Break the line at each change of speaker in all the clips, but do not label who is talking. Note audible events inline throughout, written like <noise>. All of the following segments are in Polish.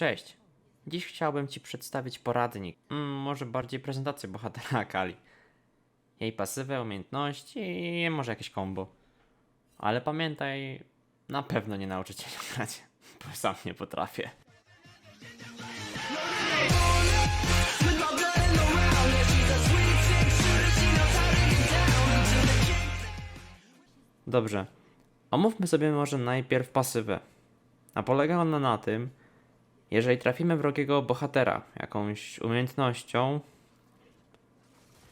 cześć. Dziś chciałbym Ci przedstawić poradnik, mm, może bardziej prezentację bohatera Akali. Jej pasywę, umiejętności i może jakieś combo. Ale pamiętaj, na pewno nie nauczę Cię <laughs> grać, bo sam nie potrafię. Dobrze. Omówmy sobie może najpierw pasywę. A polega ona na tym, jeżeli trafimy wrogiego bohatera jakąś umiejętnością,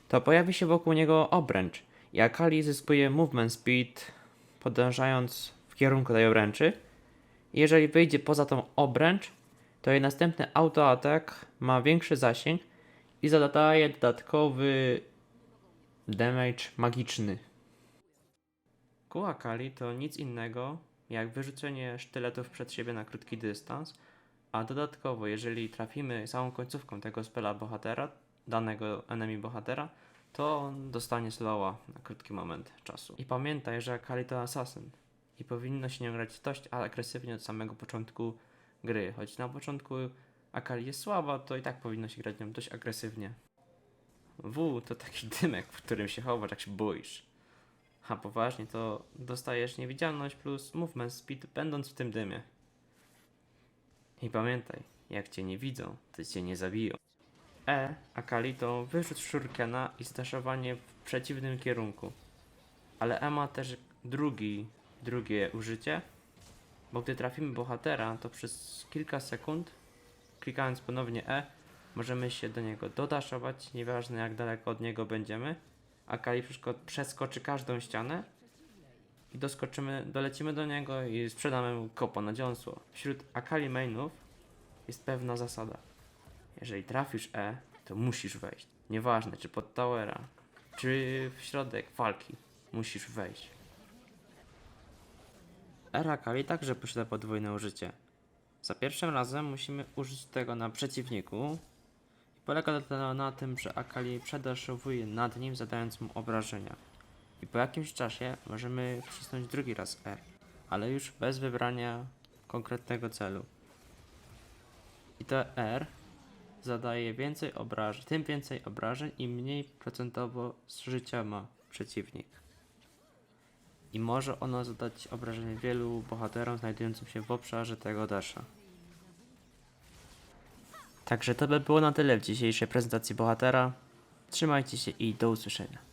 to pojawi się wokół niego obręcz i Akali zyskuje movement speed podążając w kierunku tej obręczy. Jeżeli wyjdzie poza tą obręcz, to jej następny autoatak ma większy zasięg i zadaje dodatkowy damage magiczny. Kół Akali to nic innego jak wyrzucenie sztyletów przed siebie na krótki dystans, a dodatkowo, jeżeli trafimy samą końcówką tego spela bohatera, danego enemy bohatera, to on dostanie slowa na krótki moment czasu. I pamiętaj, że Akali to asasyn i powinno się nią grać dość agresywnie od samego początku gry. Choć na początku Akali jest słaba, to i tak powinno się grać nią dość agresywnie. W to taki dymek, w którym się chowasz, jak się boisz. A poważnie, to dostajesz niewidzialność plus movement speed, będąc w tym dymie. I pamiętaj, jak cię nie widzą, to cię nie zabiją. E, Akali to wyrzuć shurikena i zdaszowanie w przeciwnym kierunku. Ale E ma też drugi, drugie użycie, bo gdy trafimy bohatera, to przez kilka sekund, klikając ponownie E, możemy się do niego dodaszować, nieważne jak daleko od niego będziemy. Akali przeskoczy każdą ścianę i doskoczymy, dolecimy do niego i sprzedamy mu kopa na dziąsło. Wśród Akali mainów jest pewna zasada. Jeżeli trafisz E, to musisz wejść. Nieważne, czy pod towera, czy w środek walki. Musisz wejść. Era Akali także posiada podwójne użycie. Za pierwszym razem musimy użyć tego na przeciwniku, i polega to na tym, że Akali przedaszowuje nad nim, zadając mu obrażenia. I po jakimś czasie możemy wcisnąć drugi raz R, ale już bez wybrania konkretnego celu. I to R zadaje więcej obrażeń, tym więcej obrażeń, im mniej procentowo życia ma przeciwnik. I może ono zadać obrażenie wielu bohaterom znajdującym się w obszarze tego dasza. Także to by było na tyle w dzisiejszej prezentacji bohatera. Trzymajcie się i do usłyszenia.